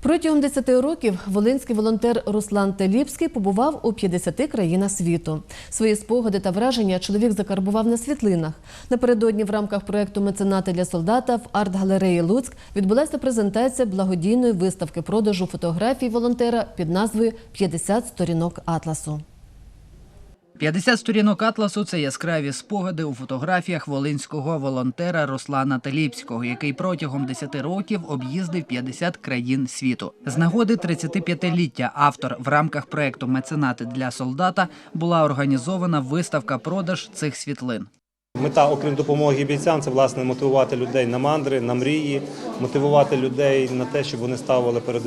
Протягом 10 років волинський волонтер Руслан Теліпський побував у 50 країнах світу. Свої спогади та враження чоловік закарбував на світлинах. Напередодні в рамках проекту Меценати для солдата в арт-галереї Луцьк відбулася презентація благодійної виставки продажу фотографій волонтера під назвою «50 сторінок атласу. 50 сторінок атласу це яскраві спогади у фотографіях волинського волонтера Руслана Теліпського, який протягом 10 років об'їздив 50 країн світу. З нагоди 35-ліття автор в рамках проекту Меценати для солдата була організована виставка-продаж цих світлин. Мета, окрім допомоги бійцям, це власне мотивувати людей на мандри, на мрії, мотивувати людей на те, щоб вони ставили перед,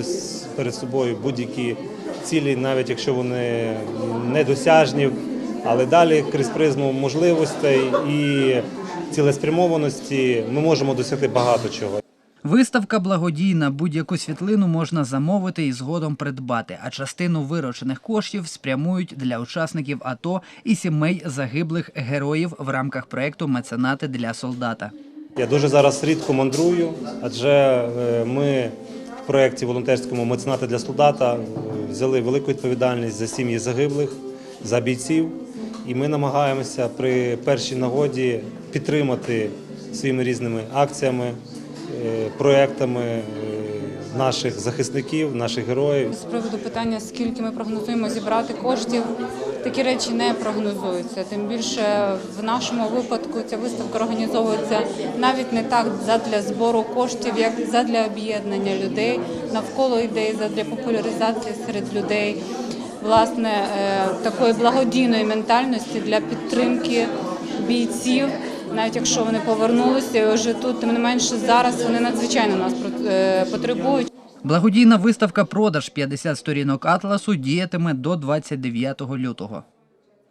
перед собою будь-які цілі, навіть якщо вони недосяжні, але далі крізь призму можливостей і цілеспрямованості ми можемо досягти багато чого. Виставка благодійна. Будь-яку світлину можна замовити і згодом придбати, а частину виручених коштів спрямують для учасників АТО і сімей загиблих героїв в рамках проекту Меценати для солдата. Я дуже зараз рідко мандрую, адже е, ми в проєкті волонтерському меценати для солдата взяли велику відповідальність за сім'ї загиблих, за бійців. І ми намагаємося при першій нагоді підтримати своїми різними акціями, е, проєктами е, наших захисників, наших героїв. З приводу питання, скільки ми прогнозуємо зібрати коштів, такі речі не прогнозуються. Тим більше в нашому випадку ця виставка організовується навіть не так задля збору коштів, як задля об'єднання людей навколо ідеї, задля популяризації серед людей. Власне, е, такої благодійної ментальності для підтримки бійців, навіть якщо вони повернулися вже тут, тим не менше зараз вони надзвичайно нас е, потребують. Благодійна виставка продаж 50 сторінок атласу діятиме до 29 лютого.